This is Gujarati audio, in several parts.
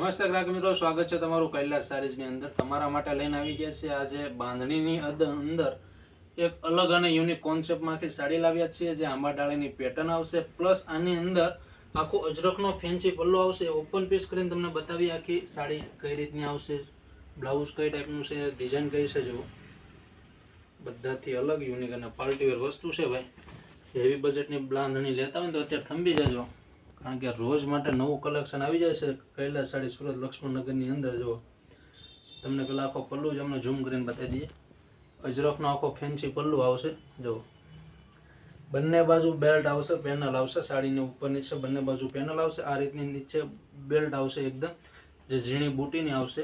નમસ્તે ગ્રાહક મિત્રો, સ્વાગત છે તમારું કૈલાસ સારીઝની અંદર. તમારા માટે લઈને આવી ગયા છે આજે બાંધણીની અદ- અંદર એક અલગ અને યુનિક કોન્સેપ્ટમાંથી સાડી લાવ્યા છીએ, જે આંબા ડાળીની પેટર્ન આવશે. પ્લસ આની અંદર આખો અજરકનો ફેન્સી પલ્લો આવશે. ઓપન પીસ કરીને તમને બતાવી આખી સાડી કઈ રીતની આવશે. બ્લાઉઝ કઈ ટાઈપનું છે ડિઝાઇન કઈ છે જો બધાથી અલગ યુનિક અને પાર્ટીવેર વસ્તુ છે ભાઈ. હેવી બજેટની બાંધણી લેતા હોય તો અત્યારે થંભી જજો. કારણ કે રોજ માટે નવું કલેક્શન આવી જાય છે. કૈલાસ સાડી સુરત લક્ષ્મણનગરની અંદર જો તમને પેલા આખો પલ્લુ જ અમને ઝૂમ કરીને બતાવી દઈએ. અજરખનો આખો ફેન્સી પલ્લુ આવશે. જો બંને બાજુ બેલ્ટ આવશે પેનલ આવશે, સાડીની ઉપર નીચે બંને બાજુ પેનલ આવશે. આ રીતની નીચે બેલ્ટ આવશે એકદમ. જે ઝીણી બુટીની આવશે.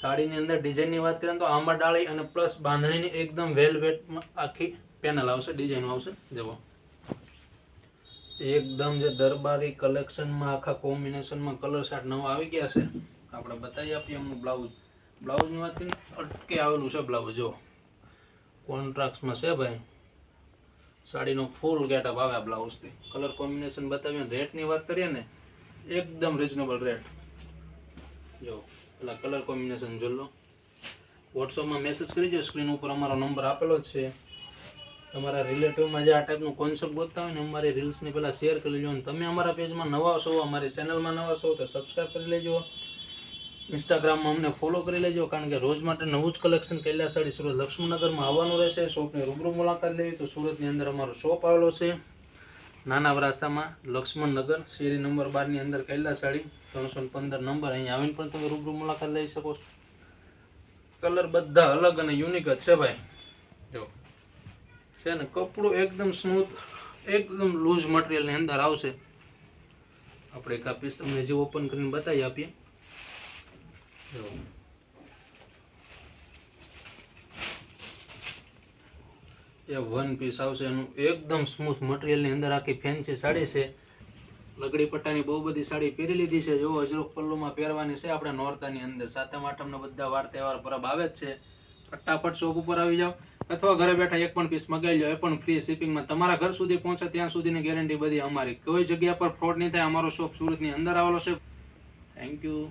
સાડીની અંદર ડિઝાઇનની વાત કરીએ તો આંબા ડાળી અને પ્લસ બાંધણીની એકદમ વેલવેટમાં આખી પેનલ આવશે ડિઝાઇન આવશે. જુઓ. એકદમ જે દરબારી કલેક્શનમાં આખા કોમ્બિનેશનમાં કલર શાર્ટ નવા આવી ગયા છે. આપણે બતાવી આપીએ એમનું બ્લાઉઝ બ્લાઉઝની વાત કરીને અટકે આવેલું છે બ્લાઉઝ જો. કોન્ટ્રાક્ટમાં છે ભાઈ. સાડીનો ફૂલ ગેટઅપ આવે બ્લાઉઝથી કલર કોમ્બિનેશન બતાવીએ. રેટની વાત કરીએ ને, એકદમ રિઝનેબલ રેટ જો, પેલા કલર કોમ્બિનેશન જોઈ લો. વોટ્સઅપમાં મેસેજ કરી દો સ્ક્રીન ઉપર અમારો નંબર આપેલો છે. તમારા રિલેટિવમાં જે આ ટાઈપનું કોન્સેપ્ટ ગોતતા હોય ને, અમારી રીલ્સની પહેલાં શેર કરી લેજો અને તમે અમારા પેજમાં નવા છો, અમારી ચેનલમાં નવા છો, તો સબસ્ક્રાઈબ કરી લેજો. ઇન્સ્ટાગ્રામમાં અમને ફોલો કરી લેજો, કારણ કે રોજ માટે નવું જ કલેક્શન કૈલાસ સાડી સુરત લક્ષ્મણનગરમાં આવવાનું રહેશે. શોપની રૂબરૂ મુલાકાત લેવી તો સુરતની અંદર અમારો શોપ આવેલો છે. નાના વરાસામાં લક્ષ્મણનગર, શેરી નંબર બારની અંદર કૈલાસ સાડી ત્રણસો પંદર નંબર. અહીં આવીને પણ તમે રૂબરૂ મુલાકાત લઈ શકો છો. કલર બધા અલગ અને યુનિક જ છે ભાઈ. જો. છે ને, કપડું એકદમ સ્મૂથ એકદમ લૂઝ મટીરિયલની અંદર આવશે. આપણે એક આ પીસ તમને જે ઓપન કરીને બતાવી આપીએ. એ વન પીસ આવશે, એનું એકદમ સ્મૂથ મટીરિયલની અંદર આખી ફેન્સી સાડી છે. લગડી પટ્ટાની બહુ બધી સાડી પહેરી લીધી છે. જો અજરક પલ્લુમાં પહેરવાની છે આપણે નોરતાની અંદર. સાતમ, આઠમના બધા વાર તહેવાર પરબ આવે જ છે. ફટાફટ શોપ ઉપર આવી જાઓ. અથવા ઘરે બેઠા એક પણ પીસ મગાવી લો એ પણ ફ્રી શિપિંગમાં તમારા ઘર સુધી પહોંચે ત્યાં સુધીની ગેરંટી બધી અમારી. કોઈ જગ્યા પર ફ્રોડ નહીં થાય, અમારો શોપ સુરતની અંદર આવેલો છે. Thank you